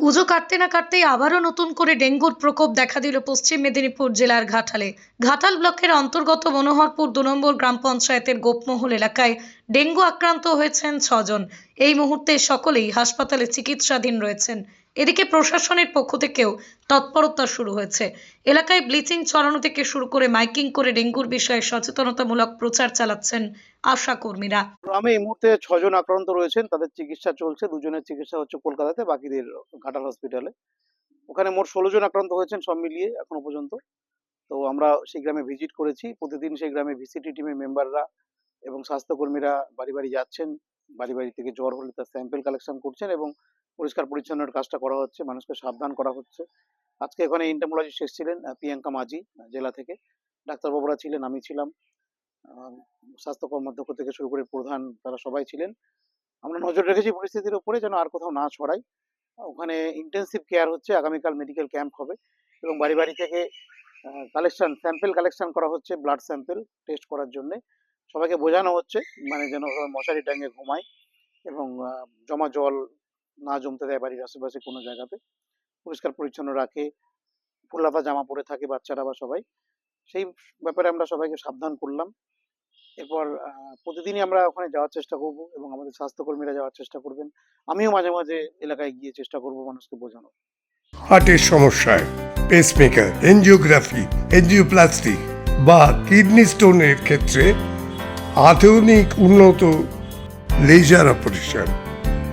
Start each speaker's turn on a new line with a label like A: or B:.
A: পুজো কাটতে না কাটতেই আবারও নতুন করে ডেঙ্গুর প্রকোপ দেখা দিল পশ্চিম মেদিনীপুর জেলার ঘাটালে। ঘাটাল ব্লকের অন্তর্গত মনোহরপুর দু নম্বর গ্রাম পঞ্চায়েতের গোপমহল এলাকায় ডেঙ্গু আক্রান্ত হয়েছেন ছজন। এই মুহূর্তে সকলেই হাসপাতালে চিকিৎসাধীন রয়েছেন। এদিকে প্রশাসনের পক্ষ থেকেও তৎপরতা শুরু হয়েছে। এলাকায় ব্লিচিং ছড়ানো থেকে শুরু করে মাইকিং করে ডেঙ্গুর বিষয়ে সচেতনতামূলক প্রচার চালাচ্ছেন আশা কর্মীরা।
B: গ্রামে এই মুহূর্তে ছজন আক্রান্ত রয়েছেন, তাদের চিকিৎসা চলছে, দুজনের চিকিৎসা হচ্ছে কলকাতাতে, বাকিদের ঘাটাল হসপিটালে ওখানে মোট ষোলো জন আক্রান্ত হয়েছেন সব মিলিয়ে এখনও পর্যন্ত। তো আমরা সেই গ্রামে ভিজিট করেছি, প্রতিদিন সেই গ্রামে ভিসিটি টিমের মেম্বাররা এবং স্বাস্থ্যকর্মীরা বাড়ি বাড়ি যাচ্ছেন, বাড়ি বাড়ি থেকে জ্বর হলে তার স্যাম্পেল কালেকশন করছেন এবং পরিষ্কার পরিচ্ছন্নের কাজটা করা হচ্ছে, মানুষকে সাবধান করা হচ্ছে। আজকে এখানে ইন্টামোলজিস্ট এসেছিলেন প্রিয়াঙ্কা মাঝি, জেলা থেকে। ডাক্তারবাবুরা ছিলেন, আমি ছিলাম। স্বাস্থ্য কর্মাধ্যক্ষ থেকে শুরু করে প্রধান তারা সবাই ছিলেন। আমরা নজর রেখেছি পরিস্থিতির উপরে যেন আর কোথাও না ছড়ায়। ওখানে ইন্টেন্সিভ কেয়ার হচ্ছে, আগামীকাল মেডিকেল ক্যাম্প হবে এবং বাড়ি বাড়ি থেকে কালেকশন স্যাম্পেল কালেকশন করা হচ্ছে ব্লাড স্যাম্পেল টেস্ট করার জন্য। সবাইকে বোঝানো হচ্ছে মানে যেন মশারি টাঙিয়ে ঘুমায় এবং জমা জল না জমতে দেয় বাড়ির আশেপাশে কোনো জায়গাতে। পরিষ্কার পরিচ্ছন্ন রাখে ফুলাফা জামা পরে থাকে বাচ্চারা বা সবাই। সেই ব্যাপারে আমরা সবাইকে সাবধান করলাম। এরপর প্রতিদিনই আমরা ওখানে যাওয়ার চেষ্টা করব এবং আমাদের স্বাস্থ্যকর্মীরা যাওয়ার চেষ্টা করবেন। আমিও মাঝে মাঝে এলাকায় গিয়ে চেষ্টা করব মানুষকে বোঝানো
C: হার্টের সমস্যায় পেসমেকার এনজিওগ্রাফি এনজিওপ্লাস্টি বা কিডনি স্টোনের ক্ষেত্রে আধুনিক উন্নত লেজার অপারেশন